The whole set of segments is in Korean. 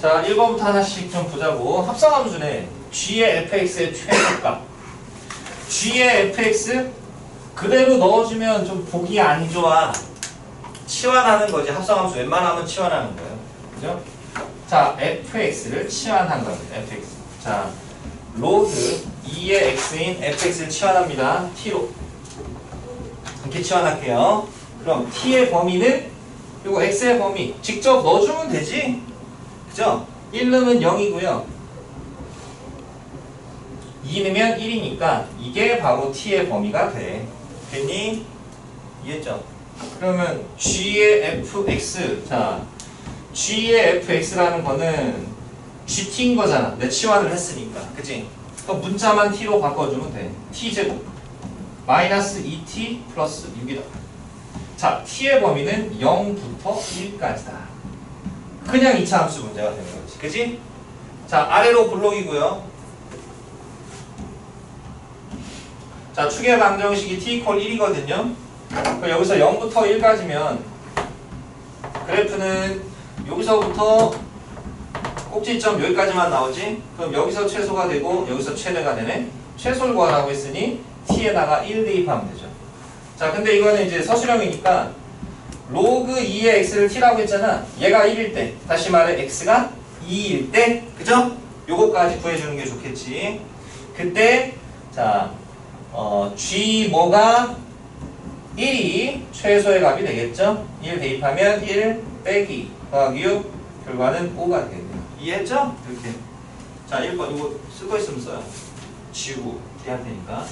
자, 1번부터 하나씩 좀 보자고. 합성함수네. g의 fx의 최소값. g의 fx 그대로 넣어주면 좀 보기 안 좋아. 치환하는 거지. 합성함수 웬만하면 치환하는 거예요. 그죠? 자, fx를 치환한 거예요. fx. 자, 로그 2의 x인 fx를 치환합니다. t로. 이렇게 치환할게요. 그럼 t의 범위는 요거 x의 범위 직접 넣어주면 되지. 그죠? 1 넣으면 0이고요. 2 넣으면 1이니까 이게 바로 t의 범위가 돼. 됐니? 이해했죠? 그러면 g의 fx 자 g의 fx라는 거는 gt인 거잖아. 내 치환을 했으니까. 그치? 그럼 문자만 t로 바꿔주면 돼. t제곱 마이너스 2t 플러스 6이다. 자, t의 범위는 0부터 1까지다. 그냥 2차 함수 문제가 되는 거지. 그지? 자, 아래로 블록이고요. 자, 축의 방정식이 t 이퀄 1이거든요. 그럼 여기서 0부터 1까지면 그래프는 여기서부터 꼭지점 여기까지만 나오지? 그럼 여기서 최소가 되고 여기서 최대가 되네? 최소를 구하라고 했으니 t에다가 1 대입하면 되죠. 자, 근데 이거는 이제 서술형이니까 로그 2의 x를 t라고 했잖아. 얘가 1일 때, 다시 말해 x가 2일 때, 그죠? 요거까지 구해주는 게 좋겠지. 그때 자, 어, g 뭐가 1이 최소의 값이 되겠죠? 1 대입하면 1 빼기 더하기 6 결과는 5가 되겠네요. 이해했죠? 이렇게. 자, 1번 이거 쓰고 있으면 써요. 지우고 이해할 테니까.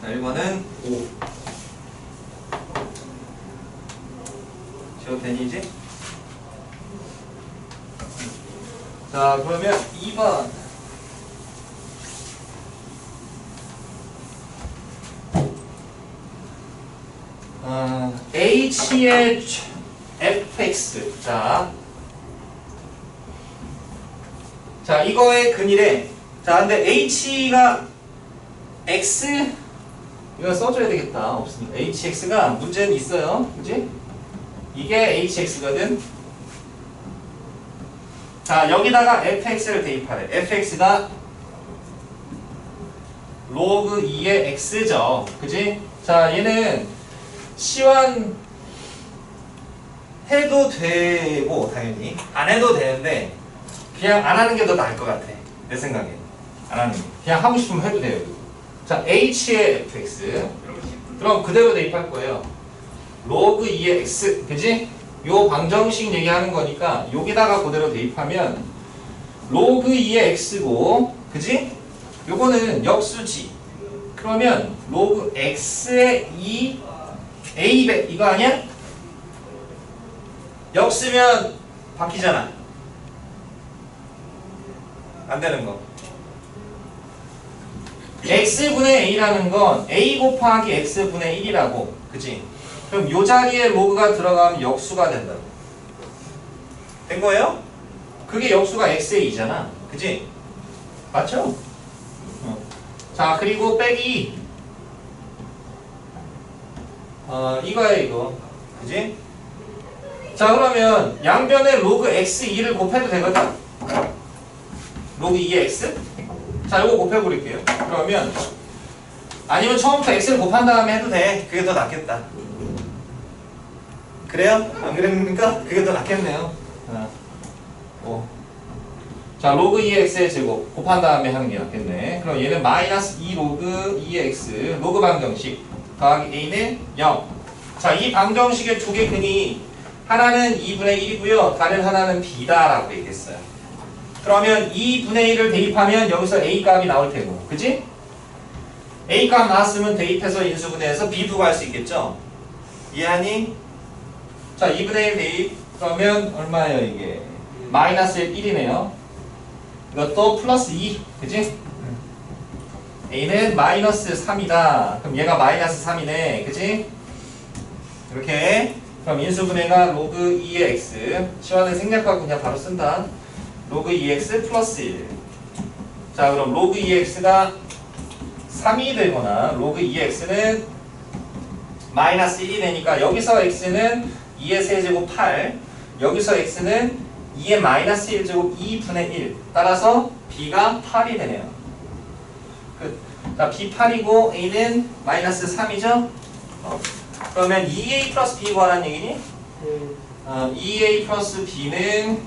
자, 1번은 5. 지워도 되니 이제? 자, 그러면 2번. 어, H의 fx. 자. 자, 이거의 근이래. 자, 근데 H가 x 이거 써줘야 되겠다. 없으니까. hx가 문제는 있어요. 그지? 이게 hx거든. 자, 여기다가 fx를 대입하래. fx가 로그 2의 x죠. 그지? 자, 얘는 시환 해도 되고 당연히 안 해도 되는데 그냥 안 하는 게 더 나을 것 같아. 내 생각에. 안 하는 게. 그냥 하고 싶으면 해도 돼요. 자, h의 fx. 그럼 그대로 대입할 거예요. 로그 2의 x. 그지? 요 방정식 얘기하는 거니까 여기다가 그대로 대입하면 로그 2의 x고 그지? 요거는 역수지. 그러면 로그 x의 2 a배 이거 아니야? 역쓰면 바뀌잖아. 안 되는 거. x분의 a라는 건 a 곱하기 x분의 1이라고. 그치? 그럼 요 자리에 로그가 들어가면 역수가 된다고. 된 거예요? 그게 역수가 x의 2잖아. 그치? 맞죠? 어. 자, 그리고 빼기. 어, 이거야, 이거. 그지? 자, 그러면 양변에 로그 x2를 곱해도 되거든? 로그 2의 x? 자, 이거 곱해버릴게요. 그러면, 아니면 처음부터 x를 곱한 다음에 해도 돼. 그게 더 낫겠다. 그래요? 안 그랬습니까? 그게 더 낫겠네요. 자, 오. 자, 로그 2의 x의 제곱 곱한 다음에 하는 게 낫겠네. 그럼 얘는 마이너스 2 로그 2의 x 로그 방정식 더하기 a는 0. 자, 이 방정식의 두 개 근이 하나는 2분의 1이고요. 다른 하나는 b다라고 얘기했어요. 그러면 2분의 1을 대입하면 여기서 a 값이 나올 테고. 그지? a 값 나왔으면 대입해서 인수분해해서 b 부과할 수 있겠죠? 이해하니? 자, 2분의 1 대입. 그러면 얼마예요, 이게? 마이너스 1이네요. 이것도 플러스 2. 그지? a는 마이너스 3이다. 그럼 얘가 마이너스 3이네. 그지? 이렇게. 그럼 인수분해가 로그 2의 x. 시간을 생략하고 그냥 바로 쓴다. 로그 2x 플러스 1. 자, 그럼 로그 2x가 3이 되거나 로그 2x는 마이너스 1이 되니까 여기서 x는 2의 세제곱 8. 여기서 x는 2의 마이너스 1제곱 2분의 1 따라서 b가 8이 되네요. 끝. 자, b 8이고 a는 마이너스 3이죠? 그러면 2a 플러스 b 구하라는 얘기니? 어, 2a 플러스 b는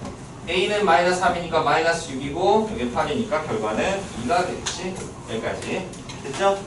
a는 마이너스 3이니까 마이너스 6이고 여기 8이니까 결과는 2가 되겠지. 여기까지. 됐죠?